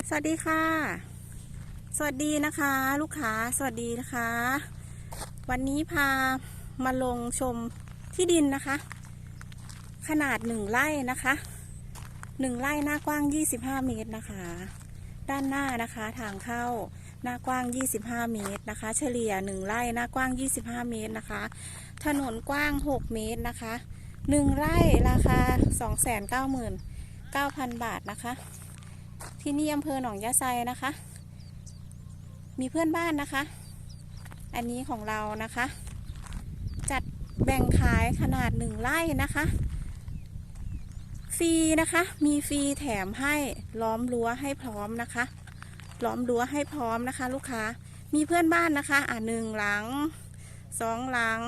สวัสดีค่ะ สวัสดีนะคะ ลูกค้าสวัสดีนะคะ วันนี้พามาลงชมที่ดินนะคะ ขนาดหนึ่งไร่นะคะหนึ่งไร่หน้ากว้าง 25 เมตรนะคะ ด้านหน้านะคะทางเข้าหน้ากว้าง 25 เมตรนะคะ เฉลี่ยหนึ่งไร่หน้ากว้าง 25 เมตรนะคะ ถนนกว้าง 6 เมตรนะคะหนึ่งไร่ราคา 299,000 บาทนะคะ ที่นี่อำเภอหนองยะไซนะคะ มีเพื่อนบ้านนะคะ อันนี้ของเรานะคะ จัดแบ่งขายขนาดหนึ่งไร่นะคะฟรีนะคะ มีฟรีแถมให้ล้อมรั้วให้พร้อมนะคะ ล้อมรั้วให้พร้อมนะคะ ลูกค้า มีเพื่อนบ้านนะคะ อ่าหนึ่งหลังสองหลัง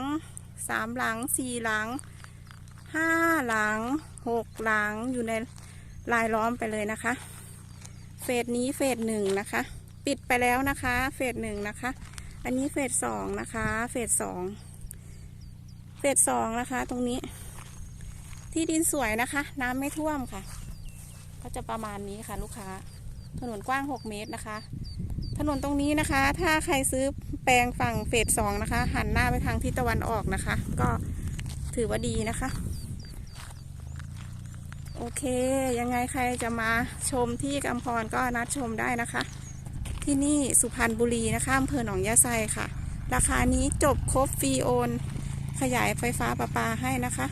สามหลังสี่หลังห้าหลังหกหลังอยู่ในลายล้อมไปเลยนะคะ เฟสนี้เฟสหนึ่งนะคะ ปิดไปแล้วนะคะ เฟสหนึ่งนะคะ อันนี้เฟสสองนะคะ เฟสสองเฟสสองนะคะ ตรงนี้ ที่ดินสวยนะคะ น้ำไม่ท่วมค่ะ ก็จะประมาณนี้ค่ะลูกค้า ถนนกว้าง6เมตรนะคะ ถนนตรงนี้นะคะ ถ้าใครซื้อแปลงฝั่งเฟสสองนะคะ หันหน้าไปทางทิศตะวันออกนะคะ ก็ถือว่าดีนะคะ เค ยังไงใครจะมาชมที่กำพรก็นัดชมได้นะคะ ที่นี่สุพรรณบุรีนะคะอำเภอหนองยะไซค่ะ ราคานี้จบครบฟรีโอน ขยายไฟฟ้าประปาให้นะคะ